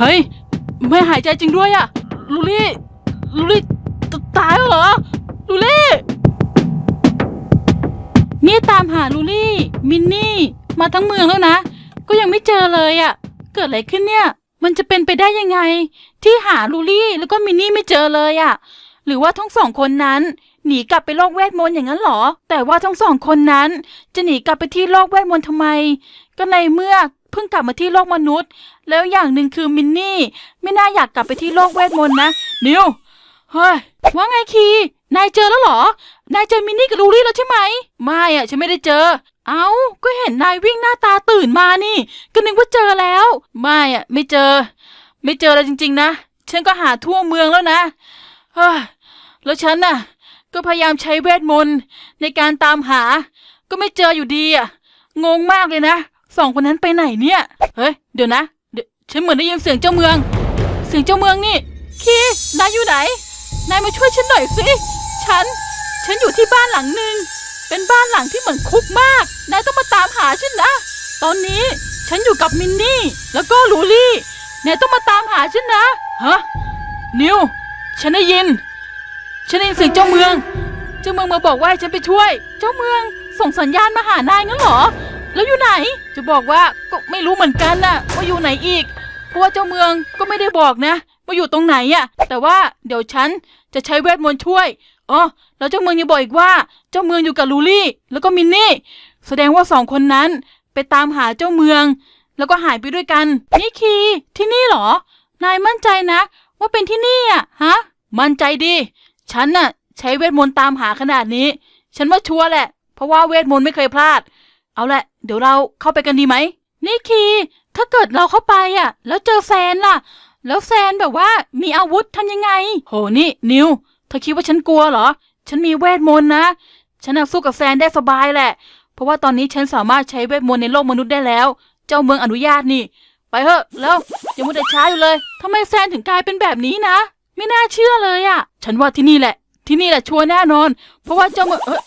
เฮ้ย ไม่หายใจจริงด้วยอะลูลี่ ลูลี่ตตายเหรอ ลูลี่ นี่ตามหาลูลี่ มินนี่ มาทั้งเมืองแล้วนะ ก็ยังไม่เจอเลยอะเกิดอะไรขึ้นเนี่ย มันจะเป็นไปได้ยังไง ที่หาลูลี่แล้วก็มินนี่ไม่เจอเลยอะหรือว่าทั้งสองคนนั้นหนีกลับไปโลกเวทมนต์อย่างนั้นเหรอ แต่ว่าทั้งสองคนนั้น จะหนีกลับไปที่โลกเวทมนต์ทำไม ก็ในเมื่อ เพิ่งกลับมาที่โลกมนุษย์ แล้วอย่างหนึ่งคือมินนี่ ไม่น่าอยากกลับไปที่โลกเวทมนต์นะ นิวเฮ้ยว่าไงคี นายเจอแล้วเหรอ นายเจอมินนี่กับลูลี่แล้วใช่ไหม ไม่อะฉันไม่ได้เจอ เอ้าก็เห็นนายวิ่งหน้าตาตื่นมานี่ ก็นึกว่าเจอแล้ว ไม่อะไม่เจอ ไม่เจอเลยจริง ๆ นะ ฉันก็หาทั่วเมืองแล้วนะเฮ้ยแล้วฉันน่ะ ก็พยายามใช้เวทมนต์ในการตามหา ก็ไม่เจออยู่ดีอะงงมากเลยนะ สองคนนั้นไปไหนเนี่ย เฮ้ย เดี๋ยวนะเดี๋ยวฉันเหมือนได้ยินเสียงเจ้าเมือง เสียงเจ้าเมืองนี่ คีนายอยู่ไหน นายมาช่วยฉันหน่อยสิ ฉัน ฉันอยู่ที่บ้านหลังหนึ่ง เป็นบ้านหลังที่เหมือนคุกมาก นายต้องมาตามหาฉันนะ ตอนนี้ฉันอยู่กับมินนี่ แล้วก็ลูลี่ นายต้องมาตามหาฉันนะ ฮะ นิว ฉันได้ยิน ฉันได้ยินเสียงเจ้าเมือง เจ้าเมืองมาบอกว่าให้ฉันไปช่วย เจ้าเมืองส่งสัญญาณมาหานายงั้นเหรอ แล้วอยู่ไหน จะบอกว่าก็ไม่รู้เหมือนกันน่ะว่าอยู่ไหนอีก เพราะว่าเจ้าเมืองก็ไม่ได้บอกนะว่าอยู่ตรงไหนอะแต่ว่าเดี๋ยวฉันจะใช้เวทมนต์ช่วยอ๋อแล้วเจ้าเมืองยังบอกอีกว่า เจ้าเมืองอยู่กับลูลี่ แล้วก็มินนี่ แสดงว่าสองคนนั้นไปตามหาเจ้าเมือง แล้วก็หายไปด้วยกัน นี่คีที่นี่เหรอ นายมั่นใจนะ ว่าเป็นที่นี่อะฮะ มั่นใจดิ ฉันน่ะ ใช้เวทมนต์ตามหาขนาดนี้ ฉันว่าชัวร์แหละ เพราะว่าเวทมนต์ไม่เคยพลาด เอาแหละ เดี๋ยวเราเข้าไปกันดีไหม นี่คีถ้าเกิดเราเข้าไปอะ แล้วเจอแซนล่ะ แล้วแซนแบบว่ามีอาวุธทำยังไง โหนี่นิวเธอคิดว่าฉันกลัวเหรอ ฉันมีเวทมนต์นะ ฉันน่ะสู้กับแซนได้สบายแหละ เพราะว่าตอนนี้ฉันสามารถใช้เวทมนต์ในโลกมนุษย์ได้แล้ว เจ้าเมืองอนุญาตนี่ ไปเถอะแล้วอย่ามัวแต่ช้าอยู่เลยทำไมแซนถึงกลายเป็นแบบนี้นะ ไม่น่าเชื่อเลยอะฉันว่าที่นี่แหละ ที่นี่แหละชัวร์แน่นอน เพราะว่าเจ้าเมืองเออ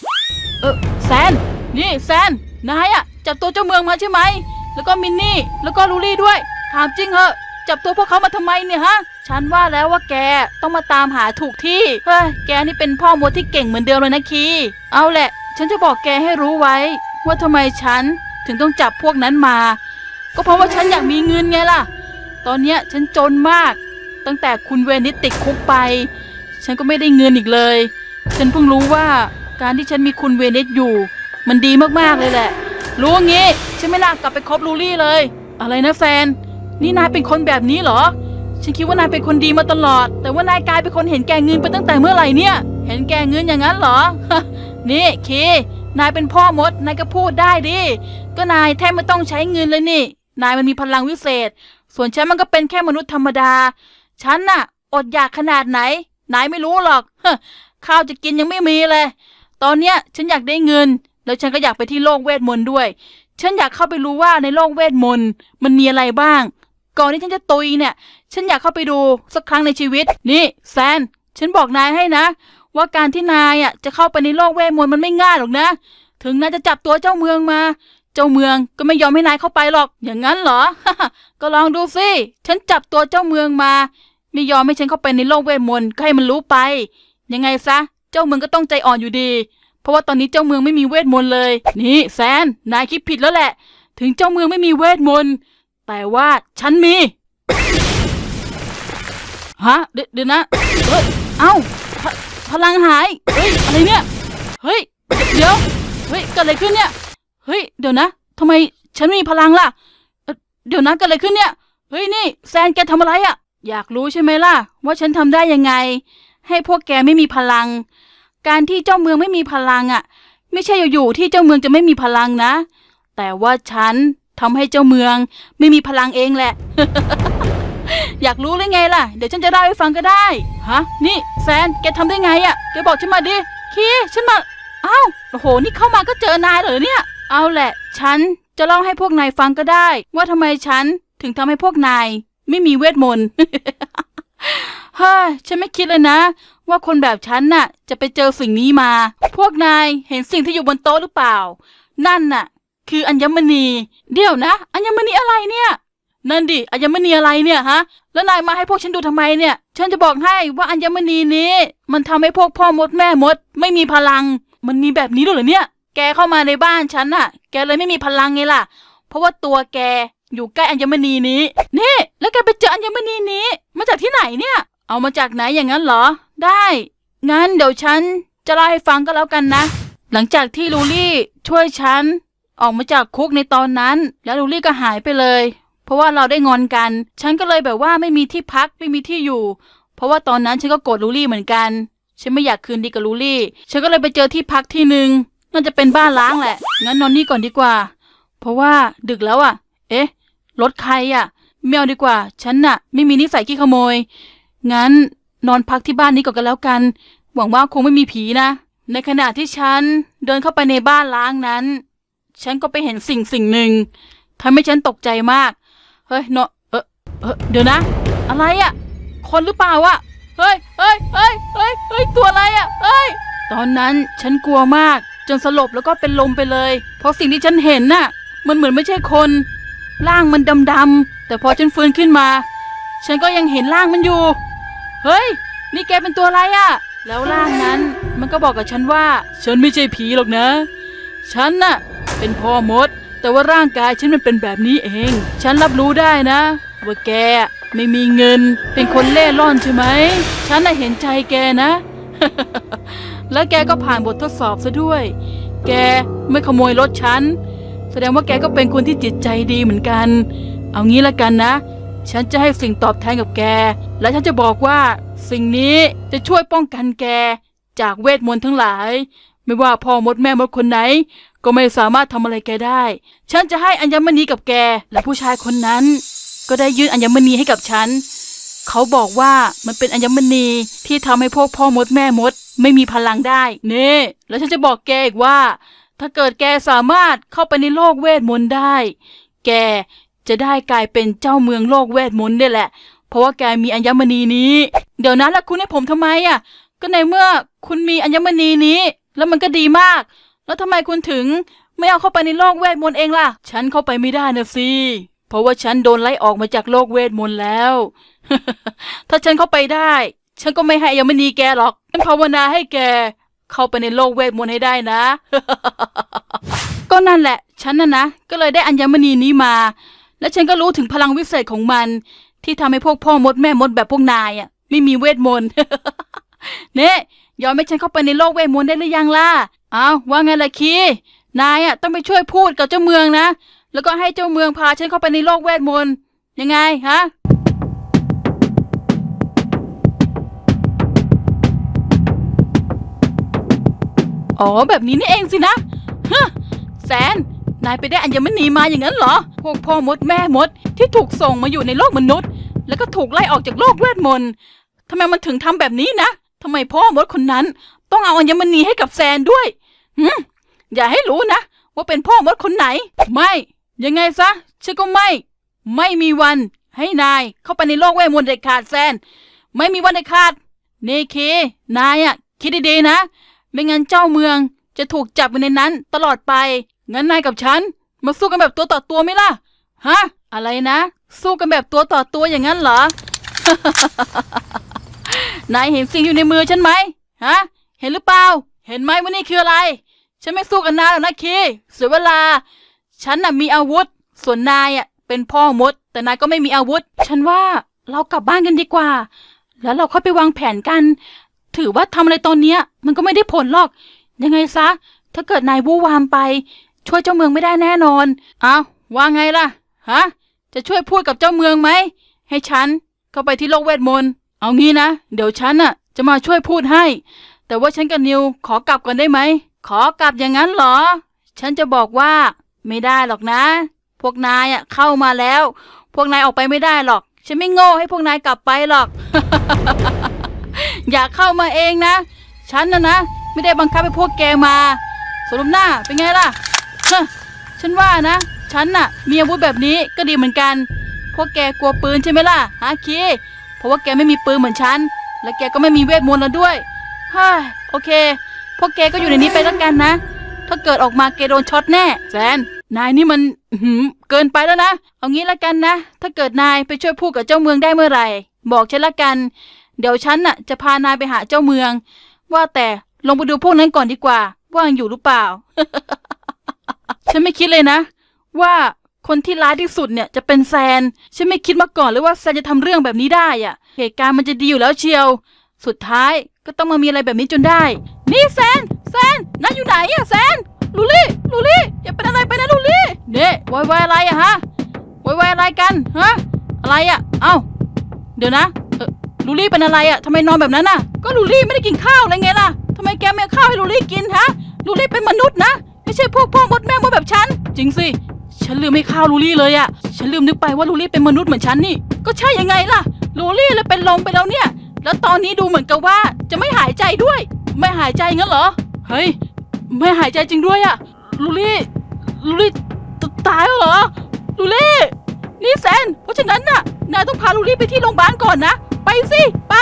เออแซน นี่แซน นายอะจับตัวเจ้าเมืองมาใช่ไหม แล้วก็มินนี่ แล้วก็ลูลี่ด้วย ถามจริงเหอะ จับตัวพวกเขามาทำไมเนี่ยฮะ ฉันว่าแล้วว่าแกต้องมาตามหาถูกที่ เฮ้ย แกนี่เป็นพ่อมดที่เก่งเหมือนเดิมเลยนะคี เอาแหละ ฉันจะบอกแกให้รู้ไว้ ว่าทำไมฉันถึงต้องจับพวกนั้นมา ก็เพราะว่าฉันอยากมีเงินไงล่ะ ตอนเนี้ยฉันจนมาก ตั้งแต่คุณเวนิสติดคุกไป ฉันก็ไม่ได้เงินอีกเลย ฉันเพิ่งรู้ว่าการที่ฉันมีคุณเวนิสอยู่ มันดีมากๆเลยแหละ รู้งี้ฉันไม่ลากกลับไปคบลูลี่เลย อะไรนะแฟน นี่นายเป็นคนแบบนี้เหรอ ฉันคิดว่านายเป็นคนดีมาตลอด แต่ว่านายกลายเป็นคนเห็นแก่เงินไปตั้งแต่เมื่อไหร่เนี่ย เห็นแก่เงินอย่างนั้นเหรอ นี่คี นายเป็นพ่อมด นายก็พูดได้ดิ ก็นายแทบไม่ต้องใช้เงินเลยนี่ นายมันมีพลังวิเศษ ส่วนฉันมันก็เป็นแค่มนุษย์ธรรมดา ฉันน่ะ อดอยากขนาดไหน นายไม่รู้หรอกข้าวจะกินยังไม่มีเลย ตอนเนี้ยฉันอยากได้เงิน แล้วฉันก็อยากไปที่โลกเวทมนต์ด้วย ฉันอยากเข้าไปรู้ว่าในโลกเวทมนต์มันมีอะไรบ้าง ก่อนที่ฉันจะตุยเนี่ย ฉันอยากเข้าไปดูสักครั้งในชีวิต นี่แซน ฉันบอกนายให้นะ ว่าการที่นายอะจะเข้าไปในโลกเวทมนต์มันไม่ง่ายหรอกนะ ถึงนายจะจับตัวเจ้าเมืองมา เจ้าเมืองก็ไม่ยอมให้นายเข้าไปหรอก อย่างนั้นเหรอ ก็ลองดูสิ ฉันจับตัวเจ้าเมืองมา ไม่ยอมให้ฉันเข้าไปในโลกเวทมนต์ก็ให้มันรู้ไป ยังไงซะ เจ้าเมืองก็ต้องใจอ่อนอยู่ดี เพราะว่าตอนนี้เจ้าเมืองไม่มีเวทมนต์เลย นี่แซน นายคิดผิดแล้วแหละ ถึงเจ้าเมืองไม่มีเวทมนต์ แต่ว่าฉันมี ฮะ เดี๋ยวนะ เฮ้ย เอ้า พลังหาย เฮ้ย อะไรเนี่ย เฮ้ย เดี๋ยว เฮ้ย เกิดอะไรขึ้นเนี่ย เฮ้ย เดี๋ยวนะทำไมฉันไม่มีพลังล่ะ เดี๋ยวนะเกิดอะไรขึ้นเนี่ย เฮ้ย นี่แซนแกทำอะไรอะอยากรู้ใช่ไหมล่ะ ว่าฉันทำได้ยังไง ให้พวกแกไม่มีพลัง การที่เจ้าเมืองไม่มีพลังอะ่ะ ไม่ใช่อยู่ๆที่เจ้าเมืองจะไม่มีพลังนะ แต่ว่าฉันทำให้เจ้าเมืองไม่มีพลังเองแหละ อยากรู้เลยไงล่ะ เดี๋ยวฉันจะเล่าให้ฟังก็ได้ ฮะ นี่แซน แกทำได้ไงอะ่ะ แกบอกฉันมาดิ คีฉันมา อ้าวโอ้โห นี่เข้ามาก็เจอนายเหรอเนี่ย เอาแหละ ฉันจะเล่าให้พวกนายฟังก็ได้ ว่าทำไมฉันถึงทำให้พวกนายไม่มีเวทมนต์เฮ้ยฉันไม่คิดเลยนะ ว่าคนแบบฉันน่ะ จะไปเจอสิ่งนี้มา พวกนายเห็นสิ่งที่อยู่บนโต๊ะหรือเปล่า นั่นน่ะ คืออัญมณี เดี๋ยวนะ อัญมณีอะไรเนี่ย นั่นดิ อัญมณีอะไรเนี่ยฮะ แล้วนายมาให้พวกฉันดูทำไมเนี่ย ฉันจะบอกให้ว่าอัญมณีนี้ มันทำให้พวกพ่อมดแม่มด ไม่มีพลัง มันมีแบบนี้ด้วยเหรอเนี่ย แกเข้ามาในบ้านฉันน่ะ แกเลยไม่มีพลังไงล่ะ เพราะว่าตัวแกอยู่ใกล้อัญมณีนี้ นี่ แล้วแกไปเจออัญมณีนี้ มาจากที่ไหนเนี่ย เอามาจากไหนอย่างนั้นเหรอ ได้ งั้นเดี๋ยวฉันจะเล่าให้ฟังก็แล้วกันนะ หลังจากที่ลูลี่ช่วยฉัน ออกมาจากคุกในตอนนั้น แล้วลูลี่ก็หายไปเลย เพราะว่าเราได้งอนกัน ฉันก็เลยแบบว่าไม่มีที่พักไม่มีที่อยู่ เพราะว่าตอนนั้นฉันก็โกรธลูลี่เหมือนกัน ฉันไม่อยากคืนดีกับลูลี่ ฉันก็เลยไปเจอที่พักที่หนึ่งน่าจะเป็นบ้านล้างแหละ งั้นนอนนี่ก่อนดีกว่า เพราะว่าดึกแล้วอะ เอ๊ะ รถใครอะไม่เอาดีกว่า ฉันน่ะ ไม่มีนิสัยขี้ขโมย งั้น นอนพักที่บ้านนี้ก่อนกันแล้วกัน หวังว่าคงไม่มีผีนะ ในขณะที่ฉันเดินเข้าไปในบ้านล้างนั้น ฉันก็ไปเห็นสิ่งสิ่งหนึ่งทำให้ฉันตกใจมาก เฮ้ยเนาะเออเออเดี๋ยวนะ อะไรอะคนหรือเปล่าอะเฮ้ยเฮ้ยเฮ้ยเฮ้ยเฮ้ยตัวอะไรอะเฮ้ยตอนนั้นฉันกลัวมาก จนสลบแล้วก็เป็นลมไปเลย เพราะสิ่งที่ฉันเห็นน่ะ มันเหมือนไม่ใช่คนร่างมันดำๆแต่พอฉันฟื้นขึ้นมา ฉันก็ยังเห็นร่างมันอยู่ เฮ้ย นี่แกเป็นตัวอะไรอะแล้วร่างนั้นมันก็บอกกับฉันว่า ฉันไม่ใช่ผีหรอกนะ ฉันน่ะเป็นพ่อมด แต่ว่าร่างกายฉันมันเป็นแบบนี้เอง ฉันรับรู้ได้นะ ว่าแกไม่มีเงิน เป็นคนเล่ร่อนใช่ไหม ฉันน่ะเห็นใจแกนะ แล้วแกก็ผ่านบททดสอบซะด้วย แกไม่ขโมยรถฉัน แสดงว่าแกก็เป็นคนที่จิตใจดีเหมือนกัน เอางี้ละกันนะ ฉันจะให้สิ่งตอบแทนกับแก และฉันจะบอกว่า สิ่งนี้จะช่วยป้องกันแก จากเวทมนต์ทั้งหลาย ไม่ว่าพ่อมดแม่มดคนไหน ก็ไม่สามารถทำอะไรแกได้ ฉันจะให้อัญมณีกับแก และผู้ชายคนนั้น ก็ได้ยื่นอัญมณีให้กับฉัน เขาบอกว่ามันเป็นอัญมณีที่ทำให้พวกพ่อมดแม่มด ไม่มีพลังได้เน่แล้วฉันจะบอกแกอีกว่า ถ้าเกิดแกสามารถเข้าไปในโลกเวทมนต์ได้ แก จะได้กลายเป็นเจ้าเมืองโลกเวทมนต์นี่แหละ เพราะว่าแกมีอัญมณีนี้ เดี๋ยวนั้นแล้วคุณให้ผมทำไมอะ ก็ในเมื่อคุณมีอัญมณีนี้ แล้วมันก็ดีมาก แล้วทำไมคุณถึงไม่เอาเข้าไปในโลกเวทมนต์เองล่ะ ฉันเข้าไปไม่ได้นะสิ เพราะว่าฉันโดนไล่ออกมาจากโลกเวทมนต์แล้ว ถ้าฉันเข้าไปได้ ฉันก็ไม่ให้อัญมณีแกหรอก ฉันภาวนาให้แกเข้าไปในโลกเวทมนต์ให้ได้นะ ก็นั่นแหละ ฉันน่ะนะ ก็เลยได้อัญมณีนี้มา และฉันก็รู้ถึงพลังวิเศษของมัน ที่ทำให้พวกพ่อมดแม่มดแบบพวกนายอะ ไม่มีเวทมนต์ เนี่ยยอมให้ฉันเข้าไปในโลกเวทมนต์ได้หรือยังล่ะอ้าวว่าไงล่ะคีนายอะต้องไปช่วยพูดกับเจ้าเมืองนะ แล้วก็ให้เจ้าเมืองพาฉันเข้าไปในโลกเวทมนต์ยังไงฮะอ๋อแบบนี้นี่เองสินะฮะแสน นายไปได้อัญมณีมาอย่างนั้นเหรอ พวกพ่อมดแม่มดที่ถูกส่งมาอยู่ในโลกมนุษย์ แล้วก็ถูกไล่ออกจากโลกเวทมนต์ทำไมมันถึงทำแบบนี้นะทำไมพ่อมดคนนั้น ต้องเอาอัญมณีให้กับแซนด้วยหืมอย่าให้รู้นะ ว่าเป็นพ่อมดคนไหน ไม่ ยังไงซะฉันก็ไม่ ไม่มีวันให้นายเข้าไปในโลกเวทมนต์เด็ดขาดแซน ไม่มีวันเด็ดขาดนี่เคนายอะคิดดีๆนะ ไม่งั้นเจ้าเมืองจะถูกจับไว้ในนั้นตลอดไป งั้นนายกับฉัน มาสู้กันแบบตัวต่อตัวไหมล่ะ ฮะ อะไรนะ สู้กันแบบตัวต่อตัวอย่างนั้นเหรอ นายเห็นสิ่งอยู่ในมือฉันไหมฮะ เห็นหรือเปล่า เห็นไหมว่านี่คืออะไร ฉันไม่สู้กันนานหรอกนะคีเสียเวลา ฉันน่ะมีอาวุธ ส่วนนายอะเป็นพ่อมด แต่นายก็ไม่มีอาวุธ ฉันว่าเรากลับบ้านกันดีกว่า แล้วเราค่อยไปวางแผนกัน ถือว่าทำอะไรตอนเนี้ย มันก็ไม่ได้ผลหรอก ยังไงซะ ถ้าเกิดนายวู่วามไป ช่วยเจ้าเมืองไม่ได้แน่นอน เอาว่าไงล่ะ ฮะ จะช่วยพูดกับเจ้าเมืองไหม ให้ฉันเข้าไปที่โลกเวทมนต์ เอางี้นะ เดี๋ยวฉันน่ะ จะมาช่วยพูดให้ แต่ว่าฉันกับนิวขอกลับกันได้ไหม ขอกลับอย่างนั้นเหรอ ฉันจะบอกว่า ไม่ได้หรอกนะ พวกนายอะเข้ามาแล้ว พวกนายออกไปไม่ได้หรอก ฉันไม่โง่ให้พวกนายกลับไปหรอก อยากเข้ามาเองนะ ฉันนะนะ ไม่ได้บังคับให้พวกแกมาสมหน้าเป็นไงล่ะ ฮะฉันว่านะ ฉันน่ะ มีอาวุธแบบนี้ก็ดีเหมือนกัน พวกแกกลัวปืนใช่ไหมล่ะฮะคีเพราะว่าแกไม่มีปืนเหมือนฉัน และแกก็ไม่มีเวทมนต์แล้วด้วยฮ่าโอเค พวกแกก็อยู่ในนี้ไปแล้วกันนะ ถ้าเกิดออกมาแกโดนช็อตแน่แซนนายนี่มันหือเกินไปแล้วนะ เอางี้ละกันนะ ถ้าเกิดนายไปช่วยพูดกับเจ้าเมืองได้เมื่อไหร่ บอกฉันละกัน เดี๋ยวฉันน่ะ จะพานายไปหาเจ้าเมือง ว่าแต่ลงไปดูพวกนั้นก่อนดีกว่า ว่ายังอยู่หรือเปล่า ฉันไม่คิดเลยนะ ว่าคนที่ร้ายที่สุดเนี่ยจะเป็นแซน ฉันไม่คิดมาก่อนเลยว่าแซนจะทำเรื่องแบบนี้ได้อะเหตุการณ์มันจะดีอยู่แล้วเชียว สุดท้ายก็ต้องมามีอะไรแบบนี้จนได้ นี่แซน แซนนายอยู่ไหนอะแซน ลูลี่ ลูลี่ อย่าเป็นอะไรไปนะลูลี่เน่วายวายอะไรอะฮะวายวายอะไรกันฮะ อะไรอะเอ้า เดี๋ยวนะลูลี่เป็นอะไรอะทำไมนอนแบบนั้นน่ะ ก็ลูลี่ไม่ได้กินข้าวอะไรไงล่ะทำไมแกไม่เอาข้าวให้ลูลี่กินฮะ ลูลี่เป็นมนุษย์นะ ไม่ใช่พวกพ่อมดแม่มดแบบฉัน จริงสิ ฉันลืมให้ข้าวลูลี่เลยอะฉันลืมนึกไปว่าลูลี่เป็นมนุษย์เหมือนฉันนี่ ก็ใช่ยังไงล่ะ ลูลี่เลยเป็นลมไปแล้วเนี่ย แล้วตอนนี้ดูเหมือนกับว่าจะไม่หายใจด้วย ไม่หายใจงั้นเหรอ เฮ้ย ไม่หายใจจริงด้วยอะลูลี่ลูลี่ตตายแล้วเหรอลูลี่นี่แซน เพราะฉะนั้นน่ะ นายต้องพาลูลี่ไปที่โรงพยาบาลก่อนนะ ไปสิ ไป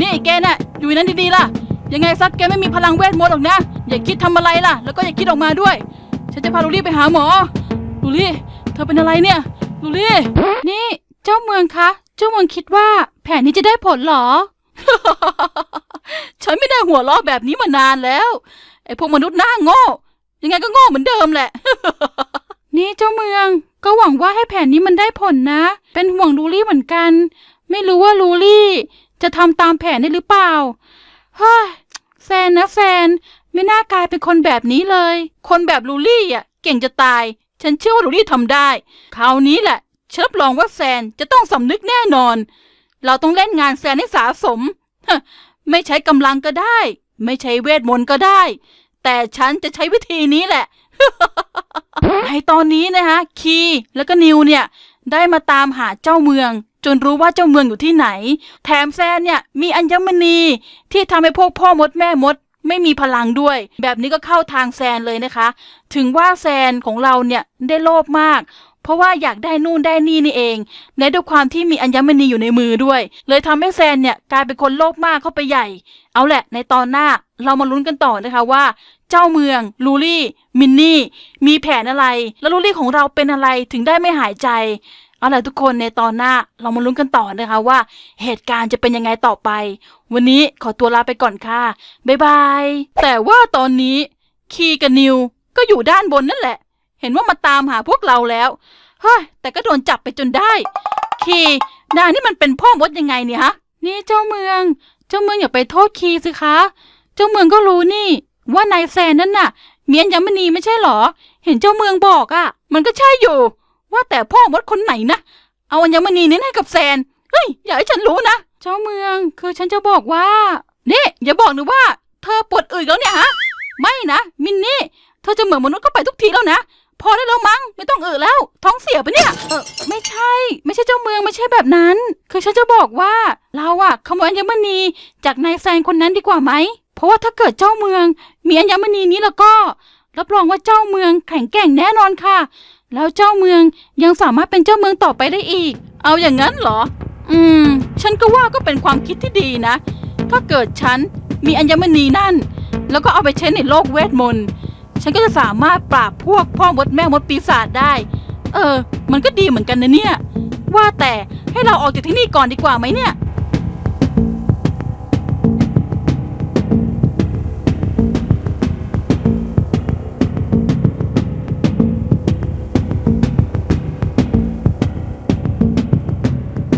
นี่แกน่ะ อยู่นนั้นดีๆล่ะ ยังไงซักแกไม่มีพลังเวทมนต์หรอกนะ อย่าคิดทำอะไรล่ะ แล้วก็อย่าคิดออกมาด้วย ฉันจะพาลูลี่ไปหาหมอ ลูลี่ เธอเป็นอะไรเนี่ย ลูลี่ นี่ เจ้าเมืองคะ เจ้าเมืองคิดว่าแผนนี้จะได้ผลหรอ ฉันไม่ได้หัวเราะแบบนี้มานานแล้ว ไอ้พวกมนุษย์หน้าโง่ ยังไงก็โง่เหมือนเดิมแหละ นี่เจ้าเมือง ก็หวังว่าให้แผนนี้มันได้ผลนะ เป็นห่วงลูลี่เหมือนกัน ไม่รู้ว่าลูลี่ จะทำตามแผนได้หรือเปล่า ฮ้ยแซนนะแซนไม่น่ากลายเป็นคนแบบนี้เลย คนแบบลูลี่อะ เก่งจะตาย ฉันเชื่อว่าลูลี่ทำได้ คราวนี้แหละฉันรับรองว่าแซนจะต้องสำนึกแน่นอน เราต้องเล่นงานแซนให้สาสม ไม่ใช้กำลังก็ได้ ไม่ใช้เวทมนต์ก็ได้ แต่ฉันจะใช้วิธีนี้แหละ ในตอนนี้นะคะ คีแล้วก็นิวเนี่ย ได้มาตามหาเจ้าเมือง จนรู้ว่าเจ้าเมืองอยู่ที่ไหน แถมแซนเนี่ยมีอัญมณีที่ทำให้พวกพ่อมดแม่มดไม่มีพลังด้วย แบบนี้ก็เข้าทางแซนเลยนะคะ ถึงว่าแซนของเราเนี่ยได้โลภมาก เพราะว่าอยากได้นู่นได้นี่นี่เอง และด้วยความที่มีอัญมณีอยู่ในมือด้วย เลยทำให้แซนเนี่ยกลายเป็นคนโลภมากเข้าไปใหญ่ เอาแหละ ในตอนหน้าเรามาลุ้นกันต่อนะคะว่า เจ้าเมืองลูลี่ มินนี่ มีแผนอะไร แล้วลูลี่ของเราเป็นอะไรถึงได้ไม่หายใจ เอาล่ะทุกคนในตอนหน้าเรามาลุ้นกันต่อนะคะว่าเหตุการณ์จะเป็นยังไงต่อไป วันนี้ขอตัวลาไปก่อนค่ะ บ๊ายบาย แต่ว่าตอนนี้คีกับนิวก็อยู่ด้านบนนั่นแหละ เห็นว่ามาตามหาพวกเราแล้ว เฮ้ย แต่ก็โดนจับไปจนได้ คีนายนี่มันเป็นพ่อมดยังไงเนี่ยฮะ นี่เจ้าเมือง เจ้าเมืองอย่าไปโทษคีสิคะ เจ้าเมืองก็รู้นี่ ว่านายแซนนั่นน่ะ เมียนยมณีไม่ใช่หรอ เห็นเจ้าเมืองบอกอะ่ะ มันก็ใช่อยู่ ว่าแต่พ่อมดคนไหนนะ เอาอัญมณีนี้ให้กับแซน เฮ้ย อย่าให้ฉันรู้นะ เจ้าเมืองคือฉันจะบอกว่า นี่ อย่าบอกหนะว่า เธอปวดอึแล้วเนี่ยฮะ ไม่นะ มินนี่ เธอจะเหมือนมนุษย์ก็ไปทุกทีแล้วนะ พอได้แล้วมั้ง ไม่ต้องอึแล้ว ท้องเสียปะเนี่ย เออ ไม่ใช่ ไม่ใช่เจ้าเมืองไม่ใช่แบบนั้น คือฉันจะบอกว่า เราอะขโมยอัญมณีจากนายแซนคนนั้นดีกว่าไหม เพราะว่าถ้าเกิดเจ้าเมือง มีอัญมณีนี้แล้วก็ รับรองว่าเจ้าเมืองแข็งแกร่งแน่นอนค่ะ แล้วเจ้าเมืองยังสามารถเป็นเจ้าเมืองต่อไปได้อีก เอาอย่างนั้นเหรอ อืม ฉันก็ว่าก็เป็นความคิดที่ดีนะ ถ้าเกิดฉันมีอัญมณีนั่น แล้วก็เอาไปใช้ในโลกเวทมนต์ ฉันก็จะสามารถปราบพวกพ่อมดแม่มดปีศาจได้ เออ มันก็ดีเหมือนกันนะเนี่ย ว่าแต่ให้เราออกจากที่นี่ก่อนดีกว่าไหมเนี่ย